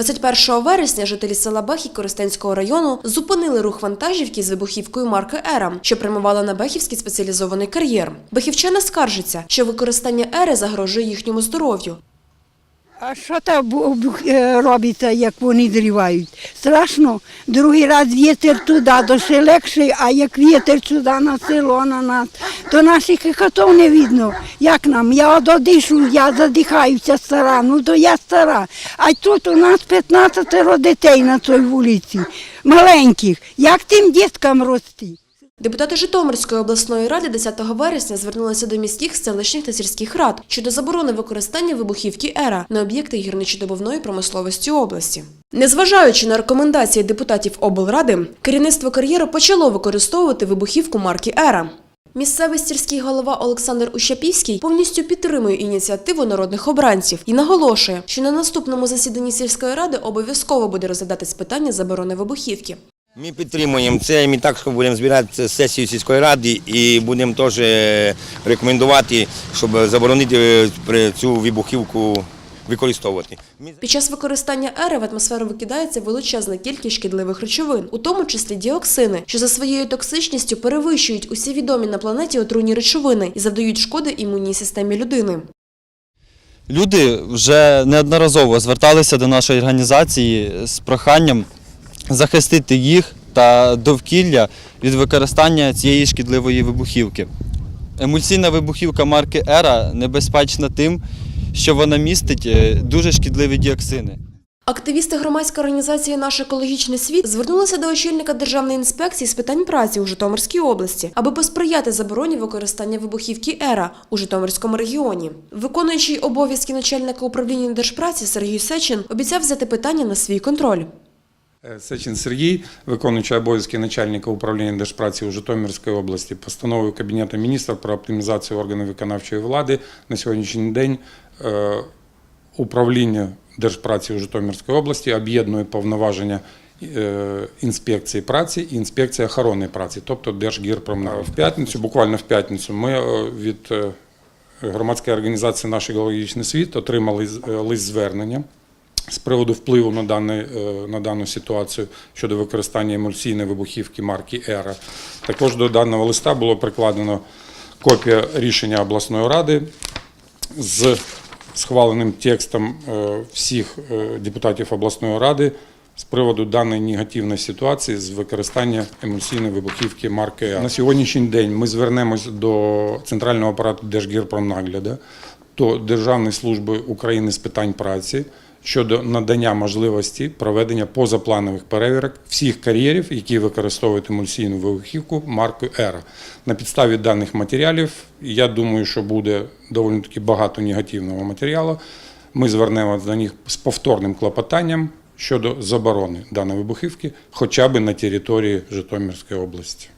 21 вересня жителі села Бехі Коростенського району зупинили рух вантажівки з вибухівкою марки Ера, що прямувала на Бехівський спеціалізований кар'єр. Бехівчана скаржаться, що використання Ери загрожує їхньому здоров'ю. А що там е, робиться, як вони зрівають? Страшно. Другий раз вітер туди, то ще легше, а як вітер сюди на село на нас, то наших хатов не видно. Як нам? Я от одишу, я задихаюся стара, ну то я стара. А тут у нас 15 дітей на цій вулиці, маленьких. Як тим діткам рости? Депутати Житомирської обласної ради 10 вересня звернулися до міських, селищних та сільських рад щодо заборони використання вибухівки ЕРА на об'єкти гірничодобувної промисловості області. Незважаючи на рекомендації депутатів облради, керівництво кар'єру почало використовувати вибухівку марки ЕРА. Місцевий сільський голова Олександр Ущапівський повністю підтримує ініціативу народних обранців і наголошує, що на наступному засіданні сільської ради обов'язково буде розглядатись питання заборони вибухівки. Ми підтримуємо це. Ми також будемо збирати сесію сільської ради і будемо теж е, рекомендувати, щоб заборонити е, цю вибухівку використовувати. Під час використання ери в атмосферу викидається величезна кількість шкідливих речовин, у тому числі діоксини, що за своєю токсичністю перевищують усі відомі на планеті отруйні речовини і завдають шкоди імунній системі людини. Люди вже неодноразово зверталися до нашої організації з проханням захистити їх та довкілля від використання цієї шкідливої вибухівки. Емульсійна вибухівка марки Ера небезпечна тим, що вона містить е, дуже шкідливі діоксини. Активісти громадської організації Наш екологічний світ звернулися до очільника Державної інспекції з питань праці у Житомирській області, аби посприяти забороні використання вибухівки ЕРА у Житомирському регіоні. Виконуючий обов'язки начальника управління держпраці Сергій Сечин обіцяв взяти питання на свій контроль. Е, Сечин Сергій, виконуючий обов'язки начальника управління Держпраці у Житомирській області, постановою Кабінету міністрів про оптимізацію органів виконавчої влади на сьогоднішній день е, управління Держпраці у Житомирській області об'єднує повноваження е, інспекції праці і інспекції охорони праці, тобто Держгірпромнав. В п'ятницю, буквально в п'ятницю, ми від громадської організації «Наш екологічний світ» отримали лист звернення з приводу впливу на, даний, е, на дану ситуацію щодо використання емульсійної вибухівки марки «Ера». Також до даного листа було прикладено копія рішення обласної ради з схваленим текстом е, всіх е, депутатів обласної ради з приводу даної негативної ситуації з використання емульсійної вибухівки марки «Ера». На сьогоднішній день ми звернемось до центрального апарату Держгірпромнагляду, до Державної служби України з питань праці щодо надання можливості проведення позапланових перевірок всіх кар'єрів, які використовують емульсійну вибухівку маркою «Ера». На підставі даних матеріалів, я думаю, що буде доволі таки багато негативного матеріалу. Ми звернемося до них з повторним клопотанням щодо заборони даної вибухівки хоча б на території Житомирської області.